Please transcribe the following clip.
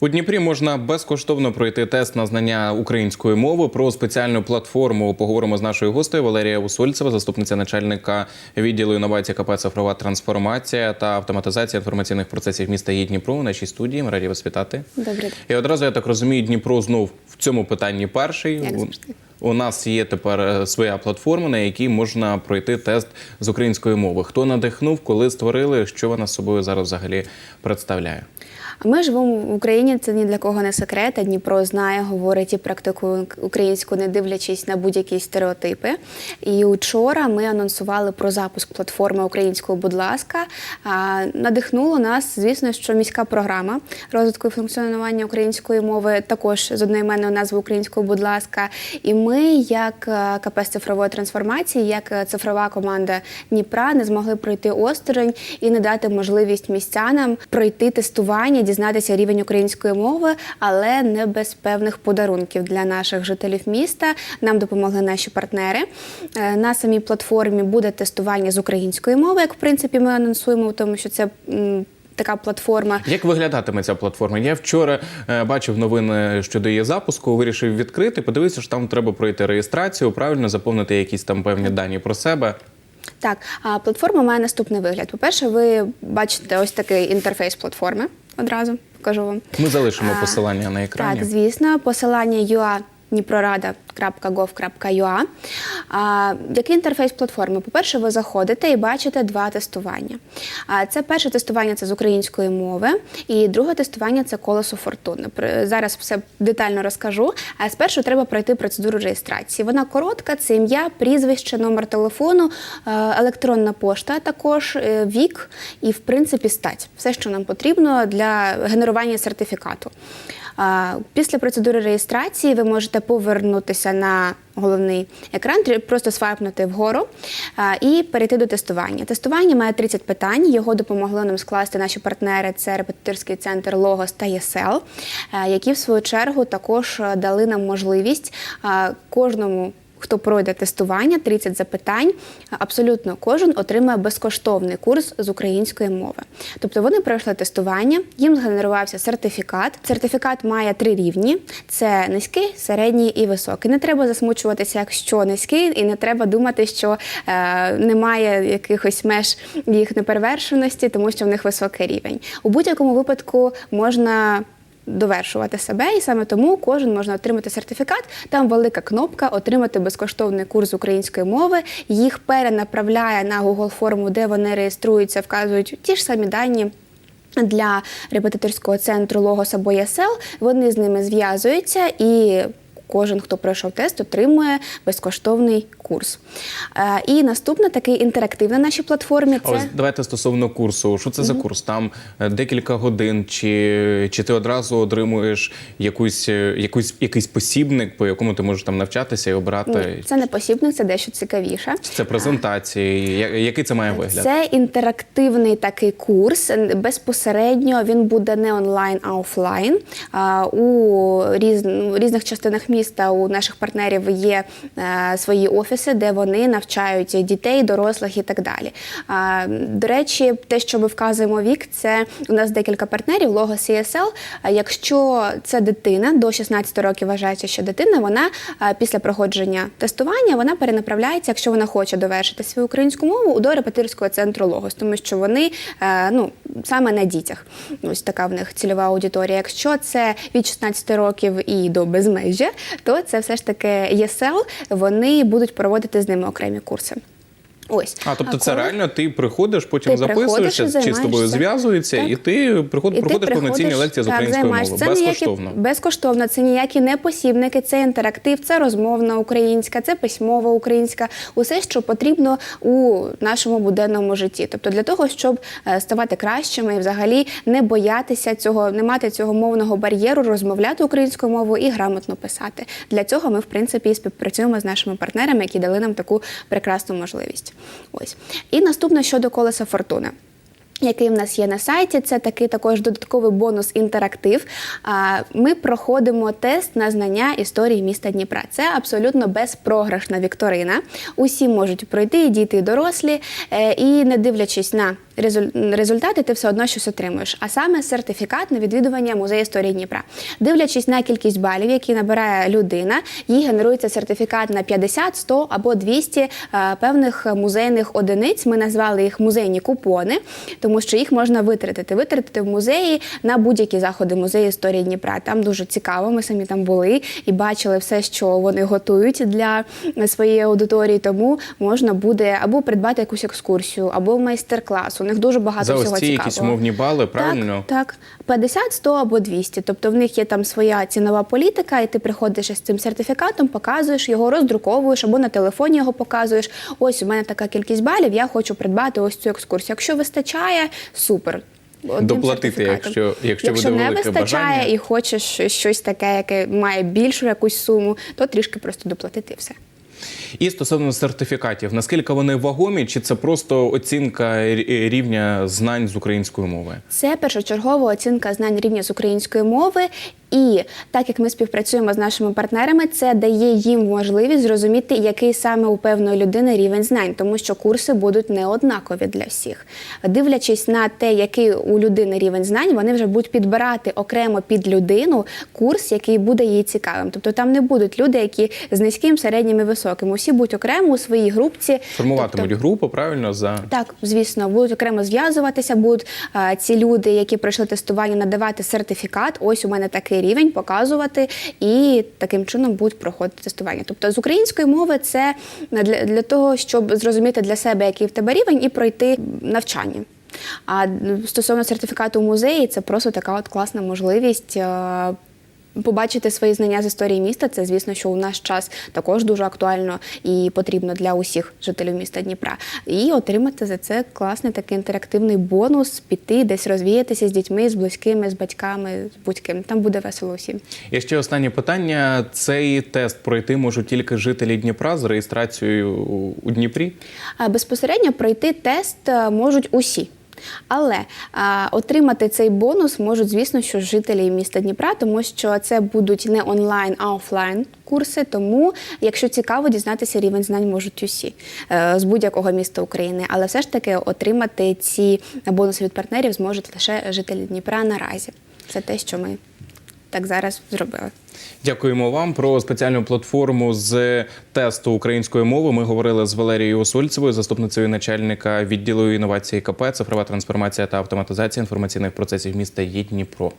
У Дніпрі можна безкоштовно пройти тест на знання української мови. Про спеціальну платформу поговоримо з нашою гостею Валерія Усольцева, заступниця начальника відділу інновацій КП «Цифрова трансформація та автоматизація інформаційних процесів міста є Дніпро у нашій студії. Ми раді вас вітати. Добрий день. І одразу я так розумію, Дніпро знов в цьому питанні перший. Як У- нас є тепер е, своя платформа, на якій можна пройти тест з української мови. Хто надихнув, коли створили, що вона собою зараз взагалі представляє? Ми живемо в Україні, це ні для кого не секрет. Дніпро знає, говорить і практикує українську, не дивлячись на будь-які стереотипи. І вчора ми анонсували про запуск платформи українською, будь ласка. Надихнуло нас, звісно, що міська програма розвитку і функціонування української мови також з одноіменною назвою українською, будь ласка. І ми, як е, КП з цифрової трансформації, як е, цифрова команда Дніпра, не змогли пройти осторонь і не дати можливість містянам пройти тестування, дізнатися рівень української мови, але не без певних подарунків для наших жителів міста. Нам допомогли наші партнери. Е, На самій платформі буде тестування з української мови, як в принципі ми анонсуємо, тому що це. Така платформа Як виглядатиме ця платформа? Я вчора е, бачив новини щодо її запуску, вирішив відкрити. Подивився, що там треба пройти реєстрацію, правильно заповнити якісь там певні дані про себе. Так, а платформа має наступний вигляд. По-перше, ви бачите ось такий інтерфейс платформи. Одразу покажу вам. Ми залишимо посилання на екрані. Так, звісно, посилання UA dniprorada.gov.ua. Який інтерфейс платформи? По-перше, ви заходите і бачите два тестування. Це перше тестування це з української мови, і друге тестування це колесо фортуни. Зараз все детально розкажу. А спершу треба пройти процедуру реєстрації. Вона коротка: це ім'я, прізвище, номер телефону, е, електронна пошта, також е, вік і, в принципі, стать. Все, що нам потрібно для генерування сертифікату. Після процедури реєстрації ви можете повернутися на головний екран, просто свайпнути вгору і перейти до тестування. Тестування має 30 питань. Його допомогли нам скласти наші партнери. Це репетиторський центр Логос та ЄСЕЛ, е, які в свою чергу також е, дали нам можливість кожному. Хто пройде тестування, 30 запитань, абсолютно кожен отримає безкоштовний курс з української мови. Тобто вони пройшли тестування, їм згенерувався сертифікат. Сертифікат має три рівні: це низький, середній і високий. Не треба засмучуватися, якщо низький, і не треба думати, що е, немає якихось меж їх неперевершеності, тому що в них високий рівень. У будь-якому випадку можна довершувати себе, і саме тому кожен можна отримати сертифікат. Там велика кнопка Отримати безкоштовний курс української мови. Їх перенаправляє на Google форму, де вони реєструються, вказують ті ж самі дані. Для репетиторського центру Логос або ЄСЕЛ вони з ними зв'язуються і. Кожен, хто пройшов тест, отримує безкоштовний курс. Е, і наступне такий інтерактив на нашій платформі. А Ось давайте стосовно курсу. Що це за курс? Там е, декілька годин, чи, чи ти одразу отримуєш якусь, е, якусь якийсь посібник, по якому ти можеш там навчатися і обрати? Ні, це не посібник, це дещо цікавіше. Це презентації. Який це має вигляд? Це інтерактивний такий курс. Безпосередньо він буде не онлайн, а офлайн. У різних частинах міста у наших партнерів є е, свої офіси, де вони навчають дітей, дорослих і так далі. До речі, те, що ми вказуємо вік, це у нас декілька партнерів, Logos CSL. Якщо це дитина до 16 років вважається, що дитина, вона після проходження тестування вона перенаправляється, якщо вона хоче довершити свою українську мову, до репетиторського центру Логос, тому що вони е, ну саме на дітях. Ось така в них цільова аудиторія. Якщо це від 16 років і до безмежжя, то це все ж таки ЄСЛ, вони будуть проводити з ними окремі курси. Ось. А тобто це коли- реально ти приходиш, потім Ти записуєшся, чи з тобою зв'язуються, і ти приход, І ти проходиш повноцінні лекції з української мови. Це Безкоштовно. Ніякі, безкоштовно. Це ніякі не посібники, це інтерактив, це розмовна українська, це письмова українська, усе, що потрібно у нашому буденному житті. Тобто для того, щоб е, ставати кращими і взагалі не боятися цього, не мати цього мовного бар'єру, розмовляти українською мовою і грамотно писати. Для цього ми, в принципі, і співпрацюємо з нашими партнерами, які дали нам таку прекрасну можливість. Ось. І наступне щодо колеса фортуни який в нас є на сайті. Це такий також додатковий бонус інтерактив. Ми проходимо тест на знання історії міста Дніпра. Це абсолютно безпрограшна вікторина. Усі можуть пройти, діти, і дорослі, Е, і не дивлячись на результати ти все одно щось отримуєш. А саме сертифікат на відвідування музею історії Дніпра. Дивлячись на кількість балів, які набирає людина, їй генерується сертифікат на 50, 100 або 200 е, певних музейних одиниць. Ми назвали їх музейні купони, тому що їх можна витратити. Витратити в музеї на будь-які заходи музею історії Дніпра. Там дуже цікаво. Ми самі там були і бачили все, що вони готують для своєї аудиторії. Тому можна буде або придбати якусь екскурсію, або майстер-клас. У них дуже багато За ось всього ці цікавого. якісь умовні бали, правильно? Так, так. 50, 100 або 200. Тобто в них є там своя цінова політика, і ти приходиш із цим сертифікатом, показуєш його, роздруковуєш або на телефоні його показуєш. Ось у мене така кількість балів, я хочу придбати ось цю екскурсію. Якщо вистачає, супер. Одним Доплатити, сертифікатом. якщо- якщо буде не велике вистачає бажання. і хочеш щось таке, яке має більшу якусь суму, то трішки просто доплатити і все. І стосовно сертифікатів, наскільки вони вагомі, чи це просто оцінка рівня знань з української мови? Це першочергова оцінка знань рівня з української мови. І так як ми співпрацюємо з нашими партнерами, це дає їм можливість зрозуміти, який саме у певної людини рівень знань, тому що курси будуть не однакові для всіх. Дивлячись на те, який у людини рівень знань, вони вже будуть підбирати окремо під людину курс, який буде їй цікавим. Тобто там не будуть люди, які з низьким, середнім і високим. Усі будуть окремо у своїй групці. Формуватимуть Тобто- групу, правильно за так, звісно, будуть окремо зв'язуватися, будуть е, ці люди, які пройшли тестування, надавати сертифікат. Ось у мене такий рівень, показувати, і таким чином будуть проходити тестування. Тобто з української мови це для, для того, щоб зрозуміти для себе, який в тебе рівень, і пройти навчання. А стосовно сертифікату в музеї, це просто така от класна можливість. Побачити свої знання з історії міста, це звісно, що у наш час також дуже актуально і потрібно для усіх жителів міста Дніпра. І отримати за це класний такий інтерактивний бонус, піти десь розвіятися з дітьми, з близькими, з батьками, з будь-ким. Там буде весело усім. І ще останнє питання: цей тест пройти можуть тільки жителі Дніпра з реєстрацією у- у Дніпрі. Безпосередньо пройти тест е, можуть усі. Але а, отримати цей бонус можуть, звісно, що жителі міста Дніпра, тому що це будуть не онлайн, а офлайн курси. Тому, якщо цікаво, дізнатися рівень знань можуть усі е, з будь-якого міста України. Але все ж таки отримати ці бонуси від партнерів зможуть лише жителі Дніпра наразі. Це те, що ми так зараз зробили. Дякуємо вам про спеціальну платформу з тесту української мови. Ми говорили з Валерією Осульцевою, заступницею начальника відділу інновації КП, цифрова трансформація та автоматизація інформаційних процесів міста Дніпро.